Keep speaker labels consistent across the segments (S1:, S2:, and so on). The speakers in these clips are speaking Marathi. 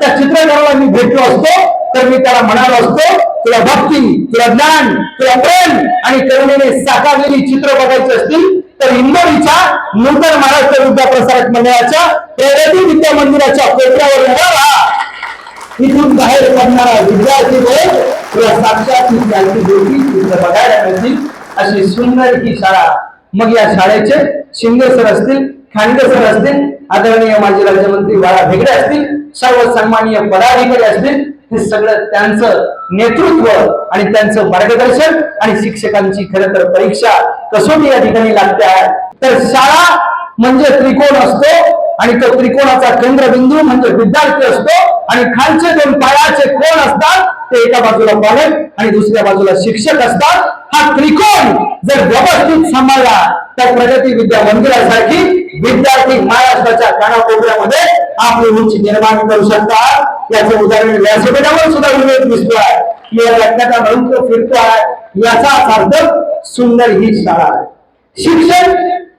S1: त्या चित्रकाराला मी भेटलो असतो तर मी त्याला म्हणालो असतो तुला भक्ती तुला ज्ञान तुला प्रेम आणि करुणेने साकारलेली चित्र बघायची असतील तर इंदोरीच्या नूतन महाराष्ट्र विद्या प्रसारक मंडळाच्या प्रगती विद्या मंदिराच्या कोपऱ्यावर राहा. इथून बाहेर पडणारा विद्यार्थी होय तुला साक्षात ही ज्ञानची ज्योती तिथं बघायला मिळतील. अशी सुंदर ही शाळा. मग या शाळेचे शिंदे सर असतील खांडे सर असतील आदरणीय माजी राज्यमंत्री बाळा भेगडे असतील सर्व सन्माननीय पदाधिकारी असतील हे सगळं त्यांचं नेतृत्व आणि त्यांचं मार्गदर्शन आणि शिक्षकांची खरं तर परीक्षा कसोटी या ठिकाणी लागते आहे. तर शाळा म्हणजे त्रिकोण असतो आणि तो त्रिकोणाचा केंद्रबिंदू म्हणजे विद्यार्थी असतो आणि खालचे दोन पायाचे कोण असतात ते एका बाजूला पालक आणि दुसऱ्या बाजूला शिक्षक असतात. हा त्रिकोण जर व्यवस्थित सांभाळला तर प्रगती विद्या मंदिरासारखी विद्यार्थी महाराष्ट्राच्या कानाकोपऱ्यामध्ये आपली उंची निर्माण करू शकतात. याचं उदाहरण व्यासपीठावर सुद्धा उल्लेख दिसतोय. की या लग्नाचा फिरतो फिरतोय. याचा अर्थ सुंदर ही शाळा आहे. शिक्षण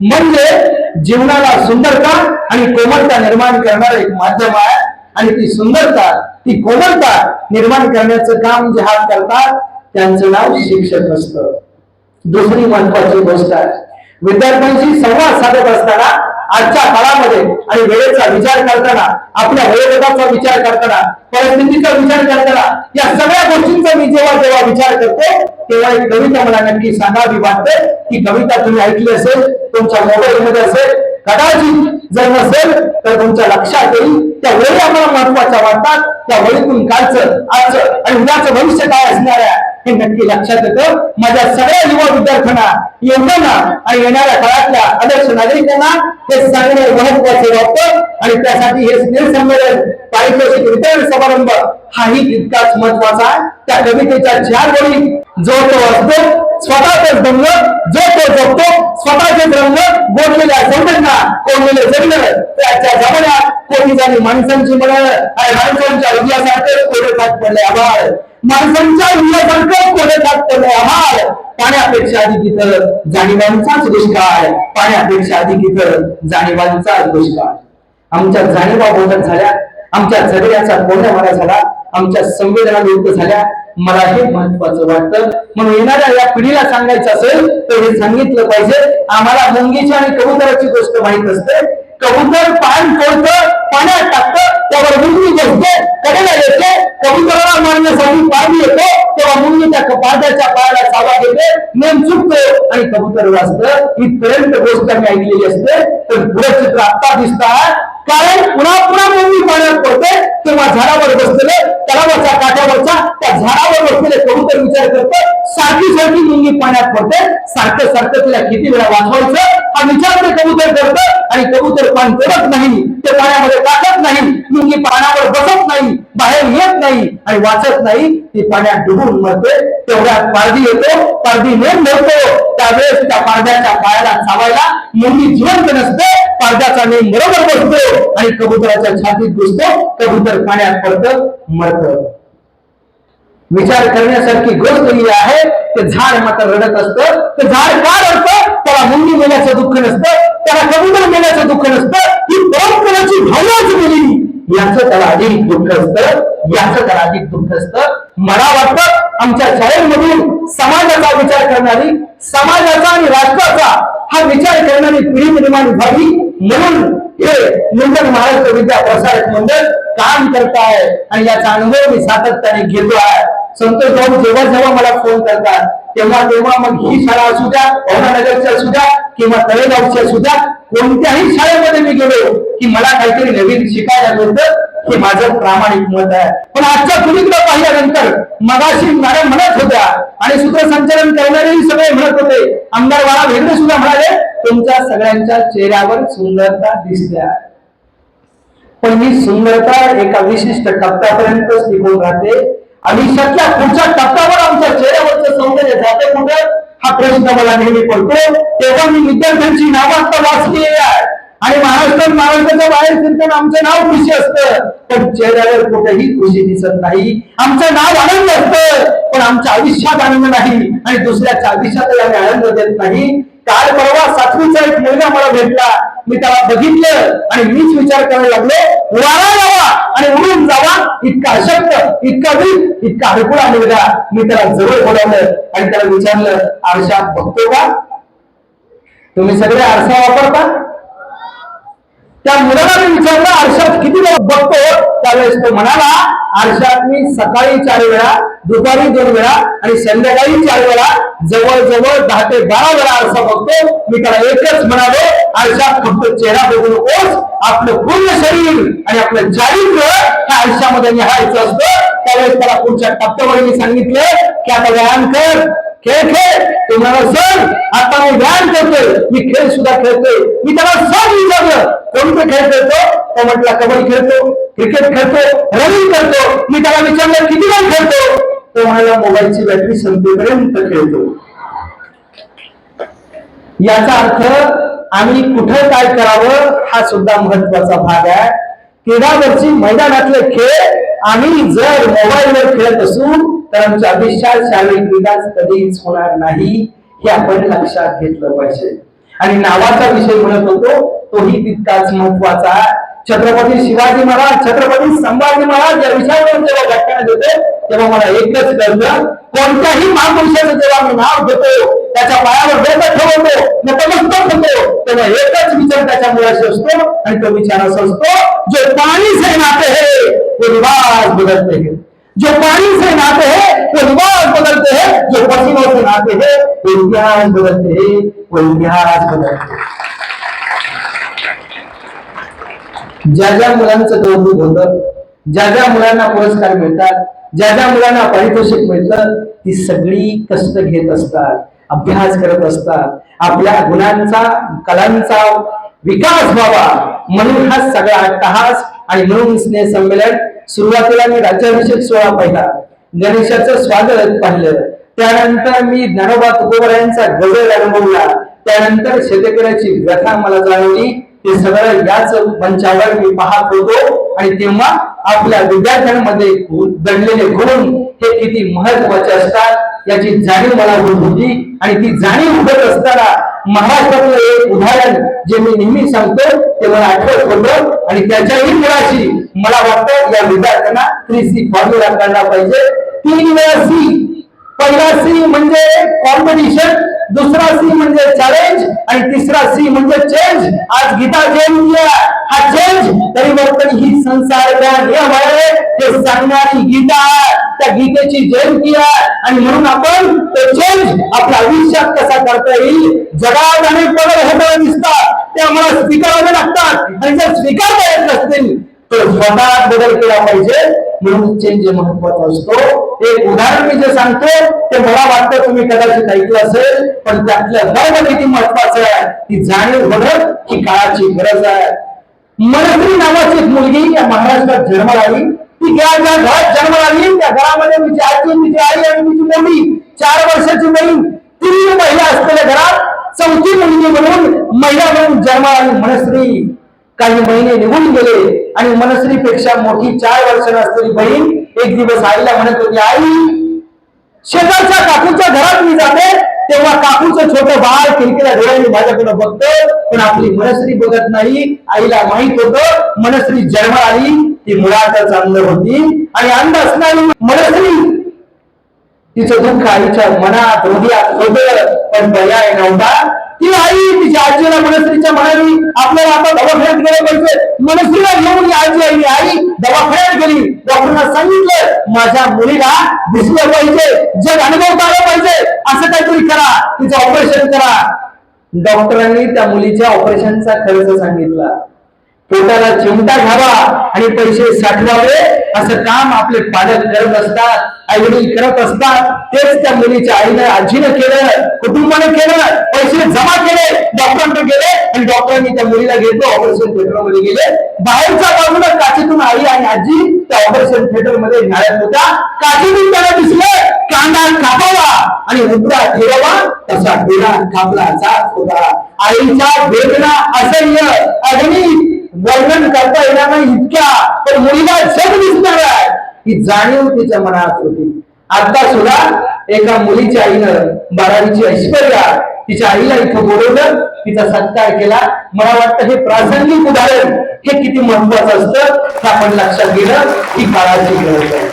S1: म्हणजे जीवनाला सुंदरता आणि कोमलता निर्माण करणारं एक माध्यम आहे. आणि ती सुंदरता ती कोमलता निर्माण करण्याचं काम जे हात करतात त्यांचं नाव शिक्षक असतं. दुसरी महत्वाची गोष्ट आहे. विद्यार्थ्यांशी संवाद साधत असताना आजच्या काळामध्ये आणि वेळेचा विचार करताना आपल्या वयोगटाचा विचार करताना परिस्थितीचा विचार करताना या सगळ्या गोष्टींचा मी जेव्हा जेव्हा विचार करतो तेव्हा एक कविता मला नक्की सांगावी वाटते. ती कविता तुम्ही ऐकली असेल तुमच्या मोबाईल मध्ये असेल कदाचित जर नसेल तर तुमच्या लक्षात येईल त्या वेळी आम्हाला महत्त्वाच्या वाटतात त्या वेळीतून कालचं आजचं आणि उद्याचं भविष्य काय असणार आहे हे नक्की लक्षात येतं. माझ्या सगळ्या युवा विद्यार्थ्यांना यवनांना आणि येणाऱ्या काळातल्या आदर्श नागरिकांना हे सांगणे महत्त्वाचे वाटतं आणि त्यासाठी हे स्नेहसंमेलन पारितोषिक वितरण समारंभ हाही तितकाच महत्त्वाचा आहे. त्या कवितेच्या चार ओळी जो तो असतो स्वतःच दंग जो तो जगतो संघटना कोणलेले जगणं त्याच्या जमान्यात कोणी माणसांची मन आणि माणसांच्या हृदयासारखे कोडे खात पडले आभार माणसांच्या हृदयासारखं कोडे खात पडले आभार पाण्यापेक्षा अधिक इथं जाणीवांचाच दुष्काळ. पाण्यापेक्षा अधिक इथं जाणीवांचाच दुष्काळ. आमच्या जाणीवा बोधक झाल्या. आमच्या जगण्याचा कोण्यावारा झाला. आमच्या संवेदना लोक झाल्या. मला हे महत्वाचं वाटतं. म्हणून येणाऱ्या या पिढीला सांगायचं असेल तर हे सांगितलं पाहिजे. आम्हाला मुंगीची आणि कबुतराची गोष्ट माहीत असते कबुतर पान तोडतं पाण्यात टाकतं त्यावर मुंगी बसते कडेला येते कबुतराला मारण्यासाठी पाणी येतो तेव्हा मुंगी त्या पाण्याच्या पायाला चावा घेते नेम चुकतो आणि कबुतर वाचतं. इथपर्यंत गोष्ट मी ऐकलेली असते. तर पुढे चित्र आत्ता दिसत कारण पुन्हा पुन्हा मुंगी पाण्यात पडते. किंवा झाडावर बसलेले तलावाच्या काठावरचा त्या झाडावर बसलेले कबूतर विचार करतो सारखी सारखी मुंगी पाण्यात पडते सारखं सारखं तिला किती वेळा वाचवायचं हा विचार ते कबूतर करतं आणि कबूतर पान करत नाही ते पाण्यामध्ये टाकत नाही मुंगी पाण्यावर बसत नाही बाहेर येत नाही आणि वाचत नाही. ती पाण्यात डुबून मरते तेवढ्यात पारधी येतो पारधी नेम धरतो त्यावेळेस त्या पारद्याच्या पायाला चावायला मुंगी जिवंत नसते पारद्याचा नेम बरोबर बसतो आणि कबुतराच्या छातीत घुसतो कबुतर पाण्यात पडतं मरत. विचार करण्यासारखी गोष्ट ही आहे ते झाड मात्र रडत असतं ते झाड का रडतं? त्याला मुंगी मेल्याचं दुःख नसतं त्याला कबुतर मेल्याचं दुःख नसतं ही परंपराची भावनाच गेली याचं त्याला अधिक दुःख असतं याचं त्याला अधिक दुःख असतं मला वाटतं आमच्या शाळेमधून समाजाचा विचार करणारी समाजाचा आणि राष्ट्राचा हा विचार करणारी पिढी निर्माण व्हावी म्हणून हे नूतन महाराष्ट्र विद्या प्रसारक मंडळ काम करत आहे. आणि याचा अनुभव मी सातत्याने घेतो आहे. संतोष भाऊ जेव्हा जेव्हा मला फोन करतात तेव्हा तेव्हा मग ही शाळा असू द्या पवनानगरची असू द्या किंवा तळेगावची असू द्या कोणत्याही शाळेमध्ये मी गेलो की मला काहीतरी नवीन शिकायला मिळतं हे माझं प्रामाणिक मत आहे. पण आजच्या तुम्ही पाहिल्यानंतर मगाशी मॅडम म्हणत होत्या आणि सूत्रसंचालन करणारेही सगळे म्हणत होते. आमदार बाळा भेगडे सुद्धा म्हणाले तुमच्या सगळ्यांच्या चेहऱ्यावर सुंदरता दिसल्या पण ही सुंदरता एका विशिष्ट टप्प्यापर्यंतच टिकून राहते आयुष्यातल्या पुढच्या टप्प्यावर आमच्या चेहऱ्यावरचं सौंदर्य जाते कुठं? हा प्रश्न मला नेहमी पडतो. तेव्हा मी विद्यार्थ्यांची नावं वाचली आहे. आणि महाराष्ट्र महाराष्ट्राच्या बाहेर फिरताना आमचं नाव खुशी असतं. पण चेहऱ्यावर कुठेही खुशी दिसत नाही. आमचं नाव आनंद असतं. पण आमच्या आयुष्यात आनंद नाही आणि दुसऱ्याच्या आयुष्यातही आम्ही आनंद देत नाही. काल परवा सातवीचा एक मुलगा मला भेटला. मी त्याला बघितलं आणि मीच विचार करायला लागलो वारा यावा आणि उडून जावा. इतका अशक्त इतका वीर इतका हरकुळा मुलगा. मी त्याला जवळ बोलावलं आणि त्याला विचारलं आरशात बघतो का? तुम्ही सगळे आरसा वापरता? त्या मुलाला मी विचारलं आरशात किती वेळा बघतो? त्यावेळेस तो म्हणाला आरशात मी सकाळी चार वेळा दुपारी दोन वेळा आणि संध्याकाळी चार वेळा जवळजवळ दहा ते बारा वेळा आरसा बघतो. मी त्याला एकच म्हणालो आरशात फक्त चेहरा बघू नकोस. आपलं पूर्ण शरीर आणि आपलं चारित्र्य ह्या आयुष्यामध्ये निहायचं असतं. त्यावेळेस त्याला पुढच्या टप्प्यावर मी सांगितलं की आता व्यायाम कर खेळ खेळ. तुम्हाला सर आता मी व्यायाम करतोय मी खेळ सुद्धा खेळतोय. मी त्याला सर विचारलं कोणते खेळ खेळतो? तो म्हटला कबड्डी खेळतो क्रिकेट खेळतो रनिंग करतो. मी त्याला विचारलं किती वेळ खेळतो? तो म्हणाला मोबाईलची बॅटरी संपेपर्यंत खेळतो. याचा अर्थ आम्ही कुठं काय करावं हा सुद्धा महत्त्वाचा भाग आहे. क्रीडावरची मैदानातले खेळ आम्ही जर मोबाईलवर खेळत असू तर आमच्या विशाल शारीरिक विकास कधीच होणार नाही हे आपण लक्षात घेतलं पाहिजे. आणि नावाचा विषय म्हणत होतो तोही तितकाच महत्त्वाचा आहे. छत्रपती शिवाजी महाराज छत्रपती संभाजी महाराज या विषयावर जेव्हा व्याख्यान देतो तेव्हा मला एकच कळलं कोणत्याही महापुरुषाचं जेव्हा मी नाव घेतो त्याच्या पायावर डोकं ठेवतो नतमस्तक होतो तेव्हा एकच विचार त्याच्या मुलाशी असतो आणि तो विचार असा असतो जो पाणी से नाते है वो रिवाज बदलते हे. जो पानी से नाते हैं वो रिवाज बदलते हैं. जो पसीनों से नाते हैं वो इतिहास बदलते हैं वो इतिहास बदलते हैं. ज्या ज्या मुलांचं कौतुक होतं ज्या ज्या मुलांना पुरस्कार मिळतात ज्या ज्या मुलांना पारितोषिक मिळतं ती सगळी कष्ट घेत असतात अभ्यास करत असतात. आपल्या गुणांचा कलांचा विकास व्हावा म्हणून हा सगळा अट्टहास आणि म्हणून स्नेह संमेलन सुरुवातीला मी राज्याभिषेक सोहळा पाहिला. गणेशाचं स्वागत पाहिलं. त्यानंतर मी ज्ञानोबा तुकोबरायांचा गजर अनुभवला. त्यानंतर शेतकऱ्याची व्यथा मला जाणवली. ते सगळं याच मंचावर मी पाहत होतो. आणि तेव्हा आपल्या विद्यार्थ्यांमध्ये दडलेले गुण हे किती महत्त्वाचे असतात याची जाणीव मला होत होती. आणि ती जाणीव होत असताना महाराष्ट्रातलं एक उदाहरण जे मी नेहमी सांगतो ते मला आठवत होतं. आणि त्याच्याही मुळाशी मला वाटतं या विद्यार्थ्यांना थ्री सी फॉर्म्युला काढला पाहिजे. तीन वेळा सी पहिला सी म्हणजे कॉम्पिटिशन दुसरा सी म्हणजे चॅलेंज आणि तिसरा सी म्हणजे चेंज आज गीता जयंती आहे. हा चेंज तरी वर्तन ही संसार नियम आहे? हे सांगणारी गीता आहे. त्या गीतेची जयंती आहे. आणि म्हणून आपण तो चेंज आपल्या आयुष्यात कसा करता येईल? जगात अनेक बदल होताना दिसतात. ते आम्हाला स्वीकारावे लागतात. आणि जर स्वीकारता येत नसतील तर स्वतः बदल केला पाहिजे. म्हणून चेंज महत्त्वाचा असतो एक उदाहरण मी जे सांगतो ते मला वाटतं तुम्ही कदाचित ऐकलं असेल पण त्यातलं धर्म किती महत्वाचं आहे ती जाणीव होणं ही काळाची गरज आहे. मनश्री नावाची एक मुलगी या महाराष्ट्रात जन्माला आली. ती ज्या ज्या घरात जन्माला आली त्या घरामध्ये मी आजी तिची आई आणि तिची मुलगी चार वर्षाची बहीण तीन महिला असलेल्या घरात चौथी मुलगी म्हणून महिला म्हणून जन्माला आली मनश्री. काही महिने निघून गेले आणि मनश्रीपेक्षा मोठी चार वर्षांना असलेली बहीण एक दिवस आईला म्हणत होती आई शेजारच्या काकूच्या घरात मी जाते. तेव्हा काकूचं छोटं बाळ किरकिरा डोळ्यांनी माझ्याकडे बघतं. पण आपली मनश्री बघत नाही. आईला माहीत होतं मनश्री जन्म आली ती मुळातच अंध होती आणि अंध असणारी मनश्री तिचं दुःख आईच्या मनात हृदयात होत. पण पर्याय नव्हता. ती आई तिच्या आजीला मनस्त्रीच्या म्हणाली आपल्याला आता दवाखान्यात गेलं पाहिजे. मनस्त्रीला घेऊन ही आजी आई आई दवाखान्यात गेली. डॉक्टरना सांगितलं माझ्या मुलीला दिसलं पाहिजे जग अनुभवता आलं पाहिजे. असं काहीतरी करा तिचं ऑपरेशन करा. डॉक्टरांनी त्या मुलीच्या ऑपरेशनचा खर्च सांगितला. पोटाला चिमटा घ्यावा आणि पैसे साठवावे असं काम आपले पालक करत असतात आई वडील करत असतात. तेच त्या मुलीच्या आईनं आजीनं केलं कुटुंबानं केलं पैसे जमा केले डॉक्टरांकडे गेले आणि डॉक्टरांनी त्या मुलीला घेतलं ऑपरेशन थिएटरमध्ये गेले. बाहेरच्या बाजूला काचेतून आई आणि आजी त्या ऑपरेशन थिएटरमध्ये घालत होता. काचेतून त्याला दिसलं कांदा कापावा आणि मुद्रा ठेवावा तसा डोळा कापला जात होता. आईच्या वेदना असह्य अग्नी वर्णन करता येणार नाही इतक्या. पण मुलीला जग दिसणार आहे. ही जाणीव तिच्या मनात होती. आता सुद्धा एका मुलीच्या आईनं बारावीची ऐश्वर्या तिच्या आईला इथं बोलवलं. तिचा सत्कार केला. मला वाटतं हे प्रासंगिक उदाहरण हे किती महत्वाचं असतं हे आपण लक्षात घेणं ही काळाची गरज आहे.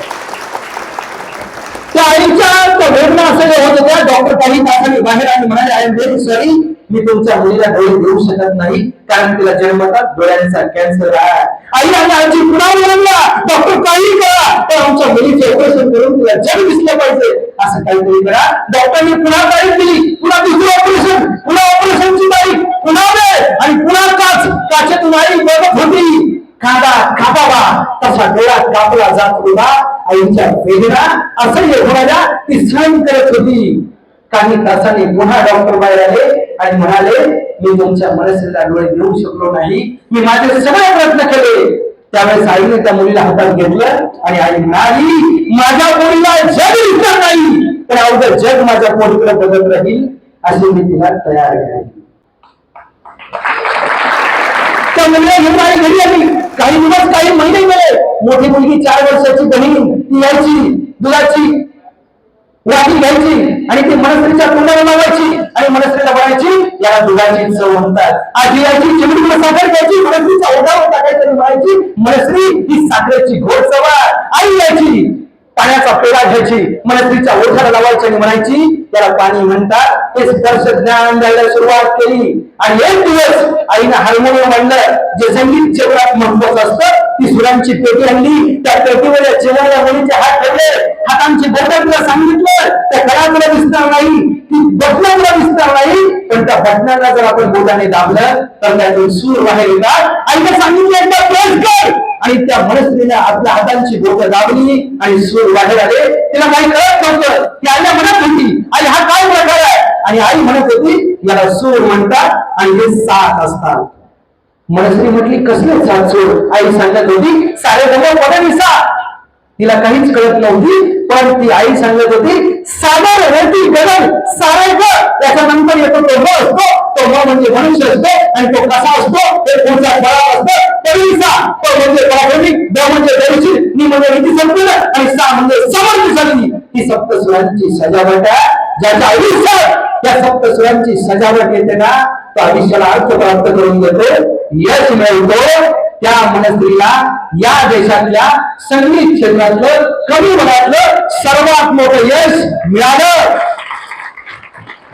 S1: त्या आईच्या वेदना असं होत होत्या डॉक्टर काही तासांनी बाहेर आणि म्हणाले आय एम व्हेरी सॉरी मी तुमच्या मुलीला डोळे देऊ शकत नाही कारण तिला जन्मतात डोळ्यांचा कॅन्सर आहे. आई आणि आमची पुन्हा बोलला डॉक्टर काही करा. पण आमच्या मुलीचे ऑपरेशन करून तिला जग दिसलं पाहिजे. असं काहीतरी करा. डॉक्टरनी पुन्हा तारीख दिली. पुन्हा दुसरं ऑपरेशन पुन्हा ऑपरेशनची तारीख. पुन्हा वेळ. आणि पुन्हा काच. काचेतून आई बघत होती. खादा खापावा. तसा डोळा कापला जात होता. आईच्या वेदना असह्य होणाऱ्या ती सहन करत होती. काही तासांनी पुन्हा डॉक्टर बाहेर आले आणि म्हणाले मी तुमच्या मनसेला डोळे देऊ शकलो नाही. मी माझे सगळे प्रयत्न केले. त्यावेळेस आईने त्या मुलीला हातात घेतलं आणि आई म्हणाली माझ्या मुलीला जग दिसणार नाही तर अवघं जग माझ्या पोटीकडे बघत राहील अशी मी तिला तयार केली त्या मुलीला घेऊन आई घरी आली. काही दिवस काही महिने गेले. मोठी मुलगी चार वर्षाची बहीण ती यायची दुधाची वाटी घ्यायची आणि ती मनस्त्रीच्या तोंडाला लावायची आणि मनस्त्रीला म्हणायची याला दुधाची चव म्हणतात. आजी यायची चिमडीला साखर घ्यायची मनस्त्रीचा ओढावर टाकायची म्हणायची. मनस्त्री ही साखरेची घोड चव आई यायची. पाण्याचा पेढा घ्यायची मनस्त्रीच्या ओठाला लावायची आणि म्हणायची त्याला पाणी म्हणतात. हे स्पर्श ज्ञान द्यायला सुरुवात केली. आणि एक दिवस आईनं हार्मोनियम आणलं. जे संगीत जेवणात महत्वाचं असतं ती सुरांची पेटी आणली. त्या पेटीवर जेवणाला मुलीचे हात ठेवले. हातांची बोटं तुला सांगितलं. त्या कळा तुला दिसणार नाही. ती बटणं तुला दिसणार नाही. पण त्या बटणाला जर आपण बोटाने दाबलं तर त्यातून सूर बाहेर येतात. आईने सांगितलं एकदा प्रेस कर. आणि त्या मनस्त्रीने आपल्या हातांची डोकं दाबली आणि सूर बाहेर आले. तिला काही कळत नव्हतं. ती आईला म्हणत होती आई हा काय प्रकार आहे? आणि आई म्हणत होती याला सूर म्हणतात आणि हे साथ असतात. मनस्त्री म्हटली कसले सात सूर? आई सांगत होती सारे जमा पदनिसा तिला काहीच कळत नव्हती पण ती आई सांगत होती सागर रेती गगन सारे ग. त्याच्यानंतर येतो तो म असतो. तो म म्हणजे मनुष्य असतो आणि तो कसा असतो? ते पुढचा फळा असतो. परिसा तो म्हणजे प्राथमिक द म्हणजे दर्शी नि म्हणजे नीती संपन्न आणि सा म्हणजे समर्थ झाली ही सप्तस्वरांची सजावट आहे. ज्याच्या आयुष्यात त्या सप्तस्वरांची सजावट येते ना तो आयुष्याला अर्थ प्राप्त करून देतो. यश मिळवतो. त्या मनस्त्रीला या देशातल्या संगीत क्षेत्रातलं कमी वयातलं सर्वात मोठं यश मिळालं.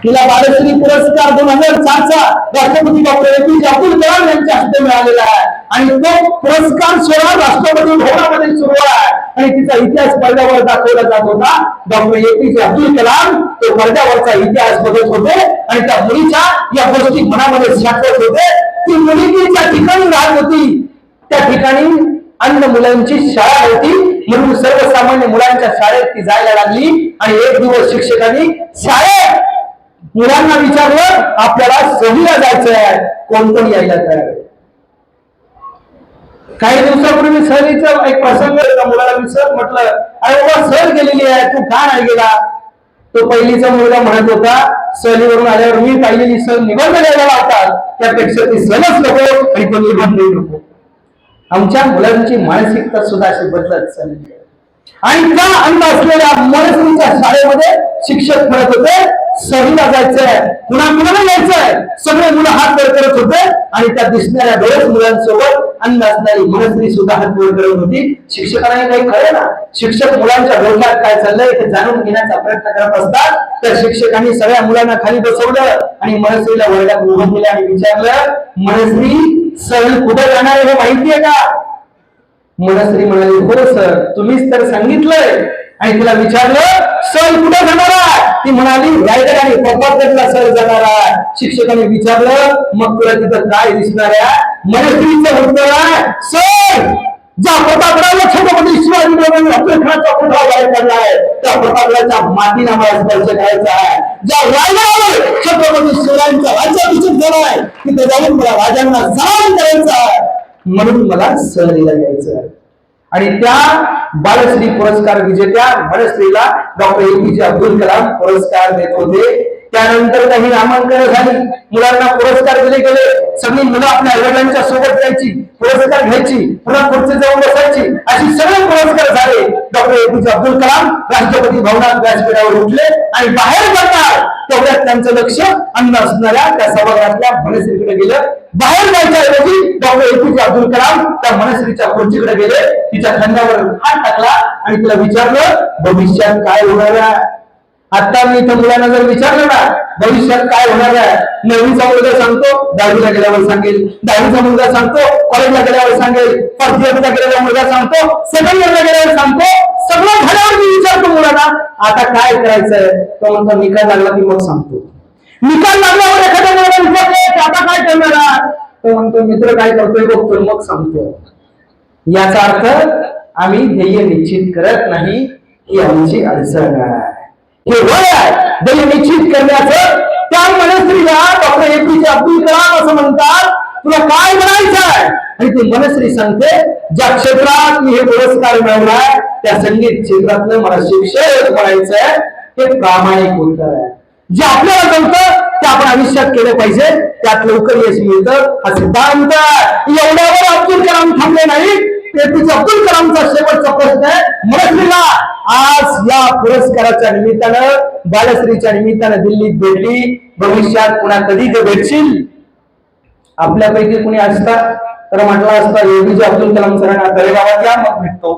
S1: तिला बालश्री पुरस्कार दोन हजार सातचा राष्ट्रपती डॉक्टर एपीजे अब्दुल कलाम यांच्या हस्ते मिळालेला आहे. आणि तो पुरस्कार सोहळा राष्ट्रपती भवनामध्ये सुरू आहे. आणि तिचा इतिहास पडद्यावर दाखवला जात होता. डॉक्टर एपीजे अब्दुल कलाम तो पडद्यावरचा इतिहास बघत होते आणि त्या मुलीच्या या गोष्टी मनामध्ये साठवत होते. ती मुलगी ज्या ठिकाणी राहत होती. त्या ठिकाणी अन्य मुलांची शाळा होती. म्हणून सर्वसामान्य मुलांच्या शाळेत ती जायला लागली. आणि एक दिवस शिक्षकांनी शाळेत मुलांना विचारलं आपल्याला सहलीला जायचं आहे कोण कोण यायला तयार आहे? काही दिवसापूर्वी सहलीचा एक प्रसंग मुलाला मी सर म्हटलं अरे बाबा सर गेलेली आहे तू का नाही गेला? तो पहिलीचा मुलगा म्हणत होता सहलीवरून आल्यावर मी पाहिलेली सहल निबंध लिहायला लावतात. त्यापेक्षा ती सहलच नको आणि तो निबंध नको. आमच्या मुलांची मानसिकता सुद्धा अशी बदलत चालली आहे. आणि का अंत असलेल्या मनसुंच्या शाळेमध्ये शिक्षक म्हणत होते सहलीला जायचंय. पुन्हा मुलांना यायचंय. सगळे मुलं हात वर करत होते आणि त्या दिसणाऱ्या बरेच मुलांसोबत अन्न असणारी मनस्त्री सुद्धा हात वर करत होती. शिक्षकांना काही कळे ना शिक्षक मुलांच्या डोक्यात काय चाललंय ते जाणून घेण्याचा प्रयत्न करत असतात. तर शिक्षकांनी सगळ्या मुलांना खाली बसवलं आणि मनस्त्रीला वर्गात उभं केलं आणि विचारलं मनस्त्री सहल कुठे जाणार आहे हे माहितीये का? मनस्त्री म्हणाली हो सर तुम्हीच तर सांगितलंय. आणि तिला विचारलं सहल कुठे जाणार आहे? ती म्हणाली रायगड आणि प्रतापगडला सर जाणार. आहे शिक्षकाने विचारलं मग तुला तिथं काय दिसणार आहे? मनस्त्रीचं उत्तर आहे सर ज्या प्रतापगडाला छत्रपती शिवाजी महाराजांनी अफजलखानाचा पुतळा बाहेर काढला आहे त्या प्रतापराच्या मातीने मला स्पर्श करायचा आहे. ज्या राजावर छत्रपती शिवरायांचा राज्याभिषेक झाला आहे तिथे जाऊन मला राजांना सलाम करायचा आहे. म्हणून मला सहलीला यायचं आहे. आणि त्या बालश्री पुरस्कार विजेत्या मनस्त्रीला doctor A P J Abdul Kalam पुरस्कार देत होते. त्यानंतर काही नामांकन झाली. मुलांना पुरस्कार दिले गेले. सगळी मुलं आपल्या आईवडिलांच्या सोबत जायची पुरस्कार घ्यायची. पुन्हा पुढचे जाऊन बसायची. अशी सगळे पुरस्कार झाले. डॉक्टर एपीजे अब्दुल कलाम राष्ट्रपती भवनात व्यासपीठावर उठले आणि बाहेर पडणार तेवढ्यात त्यांचं लक्ष अन्न असणाऱ्या त्या सभागृहातल्या मनश्रीकडे गेलं. बाहेर जायच्या ऐवजी डॉक्टर एपीजे अब्दुल कलाम त्या मनश्रीच्या खुर्चीकडे गेले. तिच्या खांद्यावर हात टाकला आणि तिला विचारलं भविष्यात काय होणार आहे? आता मी इथं मुलांना जर विचारलं ना भविष्यात काय होणार आहे? नववीचा मुलगा सांगतो दहावीला गेल्यावर सांगेल. दहावीचा मुलगा सांगतो कॉलेजला गेल्यावर सांगेल. फर्स्ट इयरला गेलेला मुलगा सांगतो सेकंड इयरला गेल्यावर सांगतो. सगळं झाल्यावर मी विचारतो मुलांना आता काय करायचंय? तो म्हणतो निकाल लागला की मग सांगतो. निकाल लागल्यावर एखाद्या मुलाला विचारतो की आता काय करणार तो म्हणतो मित्र काय करतोय बघतोय मग सांगतो. याचा अर्थ आम्ही ध्येय निश्चित करत नाही ही आमची अडचण आहे. हे वय आहे. ध्येय निश्चित करण्याचं. त्या स्त्रीला डॉक्टर एपीजे अब्दुल कलाम असं म्हणतात. तुला काय म्हणायचं आहे? आणि ती मनश्री सांगते ज्या क्षेत्रात मी हे पुरस्कार मिळवलाय त्या संगीत क्षेत्रातलं मला शिक्षक बनायचं आहे हे प्रामाणिक उत्तर आहे. जे आपल्याला जमतं ते आपण आयुष्यात केलं पाहिजे. त्यात लवकर यश मिळतं हा सिद्धांत एवढ्यावर अब्दुल कलाम थांबले नाही एपीजे अब्दुल कलामचा शेवटचा प्रश्न आहे. मराठीला आज या पुरस्काराच्या निमित्तानं बालश्रीच्या निमित्तानं दिल्लीत भेटली. भविष्यात पुन्हा कधी ते भेटशील? आपल्यापैकी कुणी असता तर म्हटलं असता एपीजे अब्दुल कलाम सरांना तळेगावात या मग भेटतो.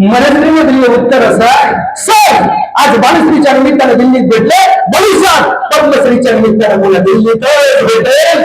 S1: मराठीमधील उत्तर असं आहे. सर आज बालश्रीच्या निमित्तानं दिल्लीत भेटले. भविष्यात पद्मश्रीच्या निमित्तानं पुन्हा दिल्लीत भेटेल.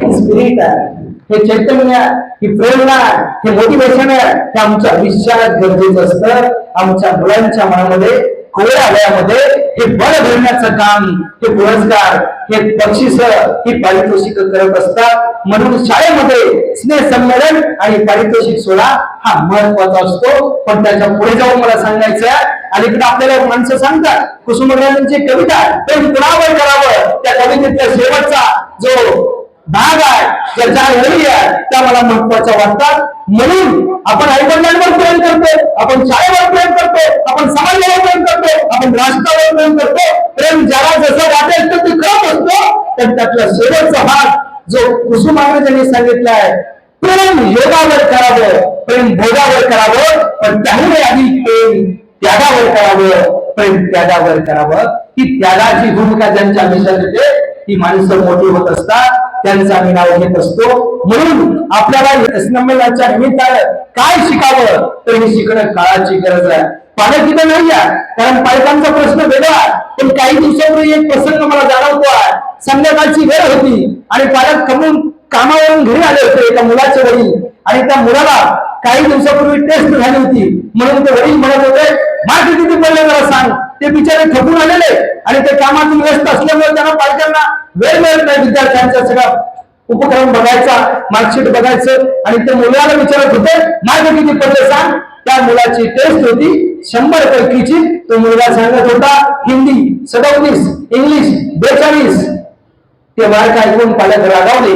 S1: स्पिरिट आहे. हे चैतन्य ही प्रेरणा आहे, हे मोटिवेशन आहे. हे आमच्या आयुष्यात गरजेचं असतं. आमच्या मुलांच्या मनामध्ये कोवळ्या वयामध्ये हे बळ भरण्याचं काम हे पुरस्कार हे बक्षिस ही पारितोषिक करत असतात. म्हणून शाळेमध्ये स्नेह संमेलन आणि पारितोषिक सोहळा हा महत्त्वाचा असतो. पण त्याच्या पुढे जाऊन मला सांगायचं आहे अलीकडे आपल्याला माणसं सांगतात. कुसुमग्रहांची कविता प्रेम कुणावर करावं? त्या कवितेतल्या शेवटचा जो भाग आहे. ज्या चार आहे त्या मला महत्त्वाच्या वाटतात. म्हणून आपण आई वडिलांवर प्रेम करतो आपण शाळेवर प्रेम करतो आपण समाजावर प्रेम करतो आपण राष्ट्रावर प्रेम करतो. प्रेम ज्याला जसं वाटेल तर ते करत असतो पण त्यातला शेवटचा भाग जो कुसुमाग्रजांनी सांगितला आहे प्रेम योगावर करावं प्रेम भोगावर करावं पण त्याहून आधी प्रेम त्यागावर करावं प्रेम त्यागावर करावं. ही त्यागाची भूमिका ज्यांच्या आयुष्यात येते ती माणसं मोठी होत असतात त्यांचं आम्ही नाव घेत असतो. म्हणून आपल्याला संमेलनाच्या निमित्तानं काय शिकावं तर हे शिकणं काळाची गरज आहे. पालक इथं नाही आहे कारण पालकांचा प्रश्न वेगळा पण काही दिवसापूर्वी एक प्रसंग मला जाणवतो आहे. संध्याकाळची वेळ होती आणि पालक कमून कामावरून घरी आले होते एका मुलाचे वडील. आणि त्या मुलाला काही दिवसापूर्वी टेस्ट झाली होती. म्हणून ते वडील म्हणत होते ते बिचारे थकून आलेले. आणि ते कामातून व्यस्त असल्यामुळे त्यांना पालकांना वेळ मिळत नाही विद्यार्थ्यांचा सगळा उपक्रम बघायचा मार्कशीट बघायचं. आणि ते मुलाला विचारत होते माझं किती पडले सांग? त्या मुलाची टेस्ट होती शंभर पैकीची. तो मुलगा सांगत होता हिंदी सदोतीस इंग्लिश बेचाळीस. ते मार्क ऐकून पालक रागावले.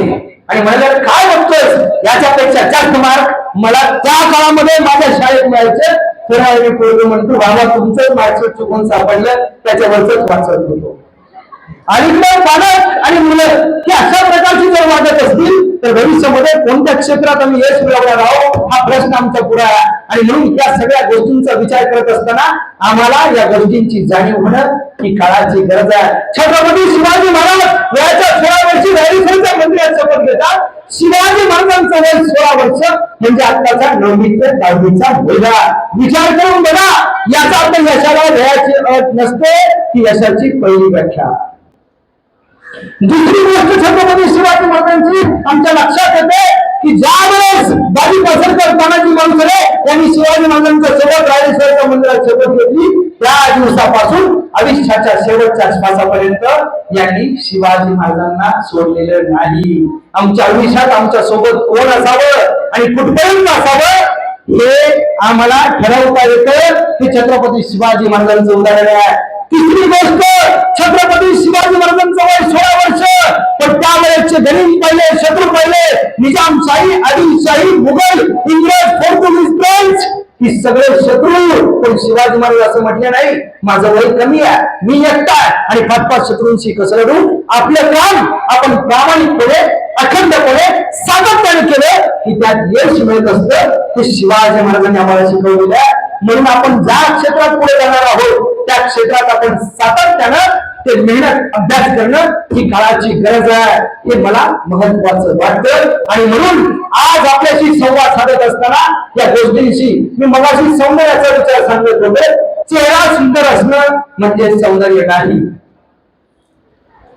S1: आणि म्हणाले काय बघतोय याच्यापेक्षा जास्त मार्क मला त्या काळामध्ये माझ्या शाळेत मिळायचे थोडा वेळ म्हणतो बाबा तुमचंच मार्कशीट चुकून सापडलं? त्याच्यावरच वाचत होतो. आणि पालक आणि मुलं ही अशा प्रकारची जर वागत असतील तर भविष्यामध्ये कोणत्या क्षेत्रात आम्ही यश मिळवणार आहोत हा प्रश्न आमचा पुढे आहे. आणि म्हणून या सगळ्या गोष्टींचा विचार करत असताना आम्हाला या गोष्टींची जाणीव होणं ही काळाची गरज आहे. छत्रपती शिवाजी महाराज वयाच्या सोळा वर्षी रायरीसरच्या मंदिरात शपथ घेतात. शिवाजी महाराजांचं वय सोळा वर्ष म्हणजे आत्ताचा नवमीचा दहावीचा मुलगा. विचार करून बघा याचा अर्थ यशाला वयाची अट नसते ती यशाची पहिली व्याख्या. दुसरी गोष्ट छत्रपती शिवाजी महाराजांची आमच्या लक्षात येते की ज्या वेळेस बाजी पसरकर तानाजी मालुसरे यांनी शिवाजी महाराजांच्या सोबत राजेश्वरच्या मंदिरात शपथ घेतली. त्या दिवसापासून आयुष्याच्या शेवटच्या श्वासापर्यंत यांनी शिवाजी महाराजांना सोडलेलं नाही. आमच्या आयुष्यात आमच्यासोबत कोण असावं आणि कुठपर्यंत असावं हे आम्हाला ठरवता येतं हे छत्रपती शिवाजी महाराजांचं उदाहरण आहे. तिसरी गोष्ट छत्रपती शिवाजी महाराजांचं वय सोळा वर्ष. पण त्यावेळेचे गरीब पहिले शत्रू पहिले निजामशाही आदिलशाही मुघल इंग्रज पोर्तुगीज फ्रेंच ही सगळे शत्रू. पण शिवाजी महाराज असं म्हटले नाही माझं वय कमी आहे मी एकटा आणि पाच पाच शत्रूंशी कसं लढू? आपलं काम आपण प्रामाणिकपणे अखंडपणे सातत्याने केलं की त्यात यश मिळत असतं. हे शिवाजी महाराजांनी आम्हाला शिकवलेलं आहे. म्हणून आपण ज्या क्षेत्रात पुढे जाणार आहोत त्या क्षेत्रात आपण सातत्यानं ते मेहनत अभ्यास करणं ही काळाची गरज आहे. हे मला महत्वाचं वाटतं. आणि म्हणून आज आपल्याशी संवाद साधत असताना या गोष्टींशी मी मगाशी सौंदर्याचा विचार सांगत होते. चेहरा सुंदर असणं म्हणजे सौंदर्य नाही.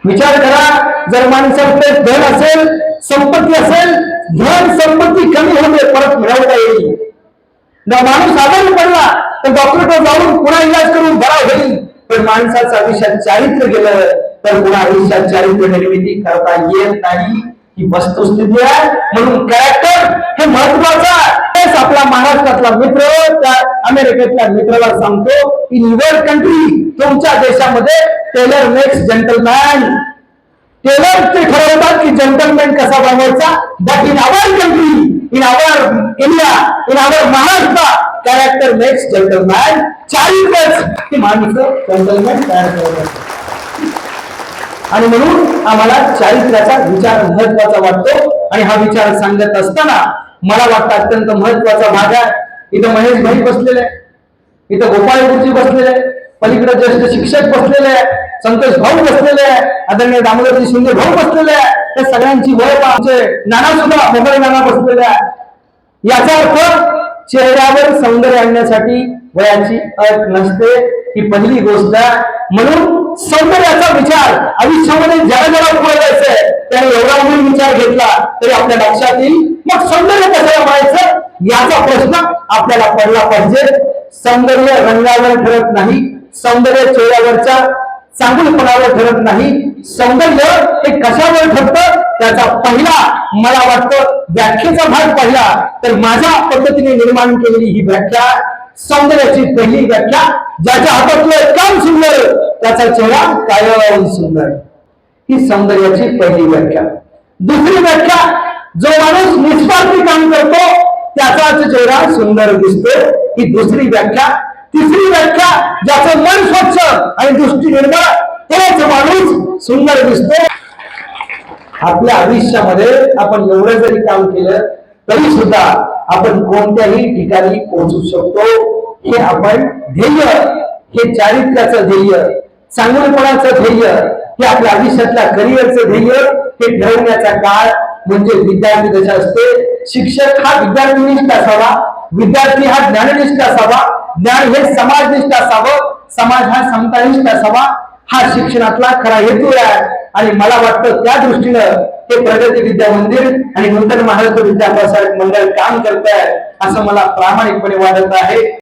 S1: विचार करा जर माणसाकडे धन असेल संपत्ती असेल धन संपत्ती कमी होते परत मिळवता येईल. जर माणूस आजारी पडला तर डॉक्टरकडे जाऊन पुन्हा इलाज करून बरा होईल. पण माणसाचं आयुष्यात चारित्र्य गेलं तर पुन्हा आयुष्यात चारित्र्य निर्मिती करता येत नाही. ही वस्तुस्थिती आहे म्हणून कॅरेक्टर हे महत्वाचं आहे. तेच आपला महाराष्ट्रातला मित्र त्या अमेरिकेतल्या मित्राला सांगतो इन युअर कंट्री तुमच्या देशामध्ये टेलर मेक्स जंटलमॅन टेलर ते ठरवतात की जंटलमॅन कसा बनवायचा? But in our country in our India in our Maharashtra character makes gentleman चारित्रच ती माणसं जंटलमॅन तयार करतात. आणि म्हणून आम्हाला चारित्र्याचा विचार महत्त्वाचा वाटतो. आणि हा विचार सांगत असताना मला वाटतं अत्यंत महत्त्वाचा भाग आहे. इथं महेश भाई बसलेले आहे इथं गोपाळ गुरुजी बसलेले आहे पलीकडे ज्येष्ठ शिक्षक बसलेले आहे संतोष भाऊ बसलेले आहे आदरणीय दामोदरजी शिंदे भाऊ बसलेले आहे त्या सगळ्यांची वय आमचे नाना सुद्धा मोबाईल नाना बसलेले आहे याचा अर्थ चेहऱ्यावर सौंदर्य आणण्यासाठी वयाची अट नसते. ही पहिली गोष्ट आहे. म्हणून सौंदर्याचा विचार आयुष्यामध्ये ज्याला ज्याला पुढे जायचंय. त्याने एवढा म्हणून विचार घेतला तरी आपल्या लक्षात येईल. मग सौंदर्य कसं म्हणायचं? याचा प्रश्न आपल्याला पडला पाहिजे. सौंदर्य रंगावर ठरत नाही सौंदर्य चेहऱ्यावरच्या चांगुलपणावर ठरत नाही. सौंदर्य हे कशावर ठरतं? त्याचा पहिला मला वाटतं व्याख्येचा भाग पाहिला. तर माझ्या पद्धतीने निर्माण केलेली ही व्याख्या सौंदर्याची पहिली व्याख्या ज्याच्या हातातलं काम सुंदर त्याचा चेहरा कायम सुंदर. ही सौंदर्याची पहिली व्याख्या. दुसरी व्याख्या जो माणूस निस्वार्थी काम करतो त्याचाच चेहरा सुंदर दिसतो ही दुसरी व्याख्या. तिसरी व्याख्या ज्याचं मन स्वच्छ आणि दृष्टी निर्मळ तोच माणूस सुंदर दिसतो आपल्या आयुष्यामध्ये आपण एवढं जरी काम केलं तरी सुद्धा आपण कोणत्याही ठिकाणी पोहोचू शकतो. हे आपण ध्येय हे चारित्र्याचं ध्येय चांगलपणाचं ध्येय हे आपल्या आयुष्यातल्या करिअरचं ध्येय हे ठरवण्याचा काळ म्हणजे विद्यार्थी दशा असते शिक्षक हा विद्यार्थीनिष्ठ असावा विद्यार्थी हा ज्ञाननिष्ठ असावा ज्ञान हे समाजनिष्ठ असावं समाज हा समतानिष्ठ असावा हा शिक्षणातला खरा हेतू आहे. आणि मला वाटतं त्या दृष्टीनं हे प्रगती विद्या मंदिर आणि नूतन महाराष्ट्र विद्याप्रसारक मंडळ काम करत आहे असं मला प्रामाणिकपणे वाटत आहे.